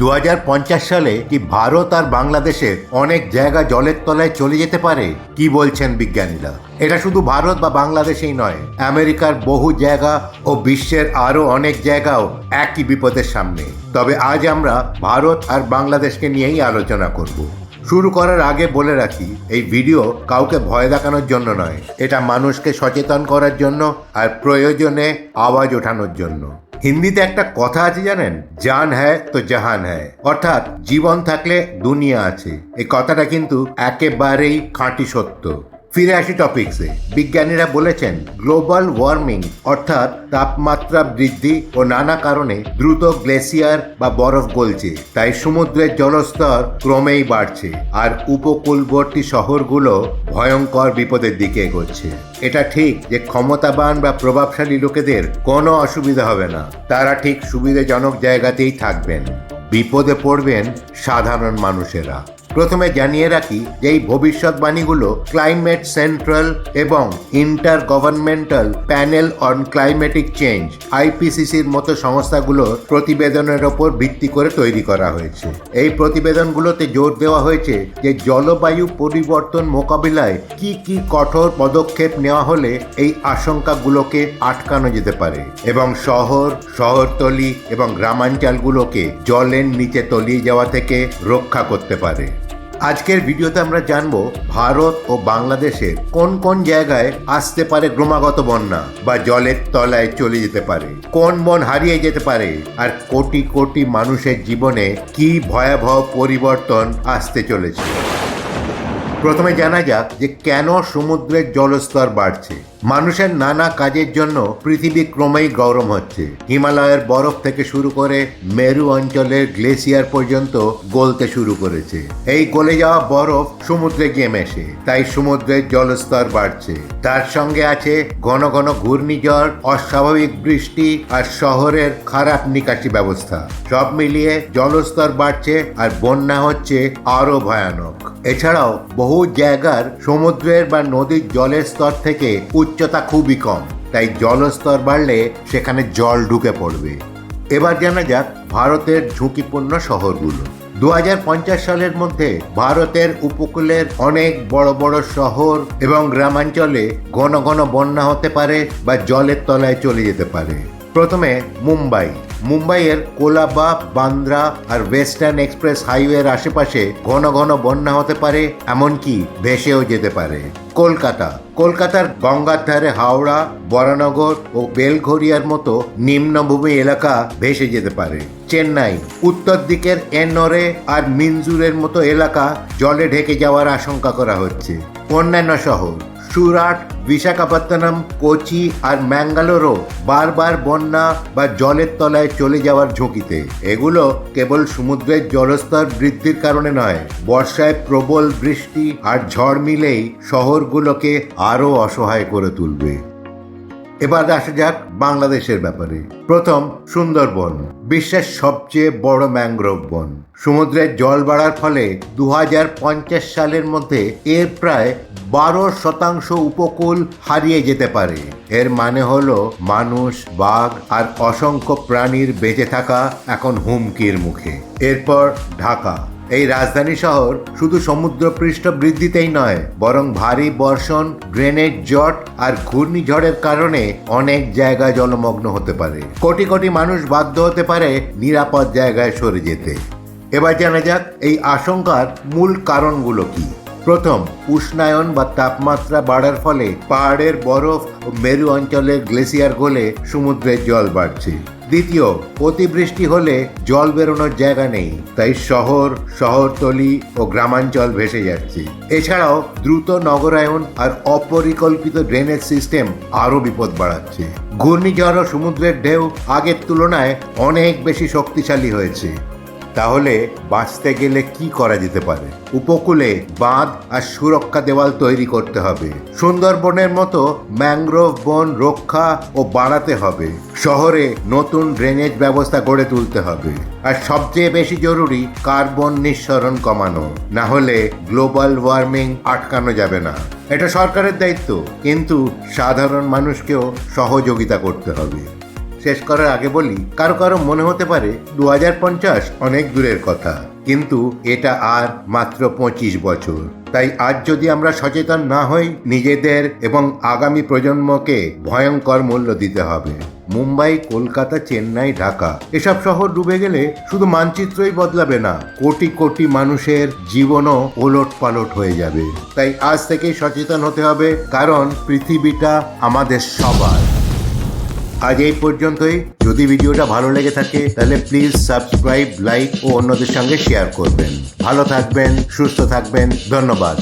দু হাজার পঞ্চাশ সালে কি ভারত আর বাংলাদেশের অনেক জায়গা জলের তলায় চলে যেতে পারে? কি বলছেন বিজ্ঞানীরা? এটা শুধু ভারত বা বাংলাদেশেই নয়, আমেরিকার বহু জায়গা ও বিশ্বের আরও অনেক জায়গাও একই বিপদের সামনে। তবে আজ আমরা ভারত আর বাংলাদেশকে নিয়েই আলোচনা করব। শুরু করার আগে বলে রাখি, এই ভিডিও কাউকে ভয় দেখানোর জন্য নয়, এটা মানুষকে সচেতন করার জন্য আর প্রয়োজনে আওয়াজ ওঠানোর জন্য। হিন্দিতে একটা কথা আছে জানেন? জান হ্যায় তো জাহান হ্যায়। অর্থাৎ জীবন থাকলে দুনিয়া আছে। এই কথাটা কিন্তু একেবারেই খাঁটি সত্য। ফিরে আসি টপিকসে বিজ্ঞানীরা বলেছেন গ্লোবাল ওয়ার্মিং অর্থাৎ তাপমাত্রা বৃদ্ধি ও নানা কারণে দ্রুত গ্লেসিয়ার বা বরফ গলছে। তাই সমুদ্রের জলস্তর ক্রমেই বাড়ছে আর উপকূলবর্তী শহরগুলো ভয়ঙ্কর বিপদের দিকে এগোচ্ছে। এটা ঠিক যে ক্ষমতাবান বা প্রভাবশালী লোকেদের কোনো অসুবিধা হবে না। তারা ঠিক সুবিধাজনক জায়গাতেই থাকবেন। বিপদে পড়বেন সাধারণ মানুষেরা। প্রথমে জানিয়ে রাখি যে এই ভবিষ্যৎবাণীগুলো ক্লাইমেট সেন্ট্রাল এবং intergovernmental panel on climatic change আইপিসিসির মতো সংস্থাগুলোর প্রতিবেদনের ওপর ভিত্তি করে তৈরি করা হয়েছে। এই প্রতিবেদনগুলোতে জোর দেওয়া হয়েছে যে জলবায়ু পরিবর্তন মোকাবিলায় কি কি কঠোর পদক্ষেপ নেওয়া হলে এই আশঙ্কাগুলোকে আটকানো যেতে পারে এবং শহর, শহরতলি এবং গ্রামাঞ্চলগুলোকে জলের নিচে তলিয়ে যাওয়া থেকে রক্ষা করতে পারে। আজকের ভিডিওতে আমরা জানব ভারত ও বাংলাদেশের কোন কোন জায়গায় আসতে পারে ক্রমাগত বন্যা বা জলের তলায় চলে যেতে পারে, কোন বন হারিয়ে যেতে পারে, আর কোটি কোটি মানুষের জীবনে কি ভয়াবহ পরিবর্তন আসতে চলেছে। প্রথমে জানা যাক যে কেন সমুদ্রের জলস্তর বাড়ছে। মানুষের নানা কাজের জন্য পৃথিবী ক্রমেই গরম হচ্ছে। হিমালয়ের বরফ থেকে শুরু করে মেরু অঞ্চলের গ্লেসিয়ার পর্যন্ত গলতে শুরু করেছে। এই গলে যাওয়া বরফ সমুদ্রে গিয়ে মেশে, তাই সমুদ্রের জলস্তর বাড়ছে। তার সঙ্গে আছে ঘন ঘন ঘূর্ণিঝড়, অস্বাভাবিক বৃষ্টি আর শহরের খারাপ নিকাশি ব্যবস্থা। সব মিলিয়ে জলস্তর বাড়ছে আর বন্যা হচ্ছে আরও ভয়ানক। এছাড়াও বহু জায়গার সমুদ্রের বা নদীর জলের স্তর থেকে উচ্চতা খুবই কম, তাই জলস্তর বাড়লে সেখানে জল ঢুকে পড়বে। এবার জানা যাক ভারতের ঝুঁকিপূর্ণ শহরগুলো। দু হাজার পঞ্চাশ সালের মধ্যে ভারতের উপকূলের অনেক বড় বড় শহর এবং গ্রামাঞ্চলে ঘন ঘন বন্যা হতে পারে বা জলের তলায় চলে যেতে পারে। প্রথমে মুম্বাই। মুম্বাইয়ের কোলাবা, বান্দ্রা আর ওয়েস্টার্ন এক্সপ্রেস হাইওয়ের আশেপাশে ঘন ঘন বন্যা হতে পারে, এমনকি ভেসেও যেতে পারে। কলকাতা। কলকাতার গঙ্গার ধারে হাওড়া, বরানগর ও বেলঘরিয়ার মতো নিম্নভূমি এলাকা ভেসে যেতে পারে। চেন্নাই। উত্তর দিকের এনরে আর মিনজুরের মতো এলাকা জলে ঢেকে যাওয়ার আশঙ্কা করা হচ্ছে। অন্যান্য শহর। সুরাট বিশাখাপত্তনম, কোচি আর ম্যাঙ্গালোরও বারবার বন্যা বা জলের তলায় চলে যাওয়ার ঝুঁকিতে। এগুলো কেবল সমুদ্রের জলস্তর বৃদ্ধির কারণে নয়, বর্ষায় প্রবল বৃষ্টি আর ঝড় মিলেই শহরগুলোকে আরও অসহায় করে তুলবে। এবার আসা যাক বাংলাদেশের ব্যাপারে। প্রথম, সুন্দরবন। বিশ্বের সবচেয়ে বড় ম্যানগ্রোভ বন। সমুদ্রের জল বাড়ার ফলে দু হাজার পঞ্চাশ সালের মধ্যে এর প্রায় বারো শতাংশ উপকূল হারিয়ে যেতে পারে। এর মানে হলো মানুষ, বাঘ আর অসংখ্য প্রাণীর বেঁচে থাকা এখন হুমকির মুখে। এরপর ঢাকা। এই রাজধানী শহর শুধু সমুদ্রপৃষ্ঠ বৃদ্ধিতেই নয়, বরং ভারী বর্ষণ গ্রেনেড জট আর ঘূর্ণিঝড়ের কারণে অনেক জায়গা জলমগ্ন হতে পারে। কোটি কোটি মানুষ বাধ্য হতে পারে নিরাপদ জায়গায় সরে যেতে। এবার জানা যাক এই আশঙ্কার মূল কারণগুলো কি। প্রথম, উষ্ণায়ন বা তাপমাত্রা বাড়ার ফলে পাহাড়ের বরফ ও মেরু অঞ্চলের গ্লেসিয়ার গলে সমুদ্রের জল বাড়ছে। দ্বিতীয়, অতিবৃষ্টি হলে জল বেরোনোর জায়গা নেই, তাই শহর, শহরতলি ও গ্রামাঞ্চল ভেসে যাচ্ছে। এছাড়াও দ্রুত নগরায়ন আর অপরিকল্পিত ড্রেনেজ সিস্টেম আরও বিপদ বাড়াচ্ছে। ঘূর্ণিঝড় ও সমুদ্রের ঢেউ আগের তুলনায় অনেক বেশি শক্তিশালী হয়েছে। তাহলে বাঁচতে গেলে কি করা যেতে পারে? উপকূলে বাঁধ আর সুরক্ষা দেওয়াল তৈরি করতে হবে। সুন্দরবনের মতো ম্যাংগ্রোভ বন রক্ষা ও বাড়াতে হবে। শহরে নতুন ড্রেনেজ ব্যবস্থা গড়ে তুলতে হবে। আর সবচেয়ে বেশি জরুরি কার্বন নিঃসরণ কমানো। না হলে গ্লোবাল ওয়ার্মিং আটকানো যাবে না। এটা সরকারের দায়িত্ব, কিন্তু সাধারণ মানুষকেও সহযোগিতা করতে হবে। শেষ করার আগে বলি, কারও কারও মনে হতে পারে দু হাজার পঞ্চাশ অনেক দূরের কথা, কিন্তু এটা আর মাত্র পঁচিশ বছর। তাই আজ যদি আমরা সচেতন না হই, নিজেদের এবং আগামী প্রজন্মকে ভয়ঙ্কর মূল্য দিতে হবে। মুম্বাই, কলকাতা, চেন্নাই, ঢাকা, এসব শহর ডুবে গেলে শুধু মানচিত্রই বদলাবে না, কোটি কোটি মানুষের জীবনও ওলট পালট হয়ে যাবে। তাই আজ থেকেই সচেতন হতে হবে, কারণ পৃথিবীটা আমাদের সবার। আজ এই পর্যন্তই। যদি ভিডিওটা ভালো লেগে থাকে, তাহলে প্লিজ সাবস্ক্রাইব লাইক ও অন্যদের সঙ্গে শেয়ার করবেন। ভালো থাকবেন, সুস্থ থাকবেন, ধন্যবাদ।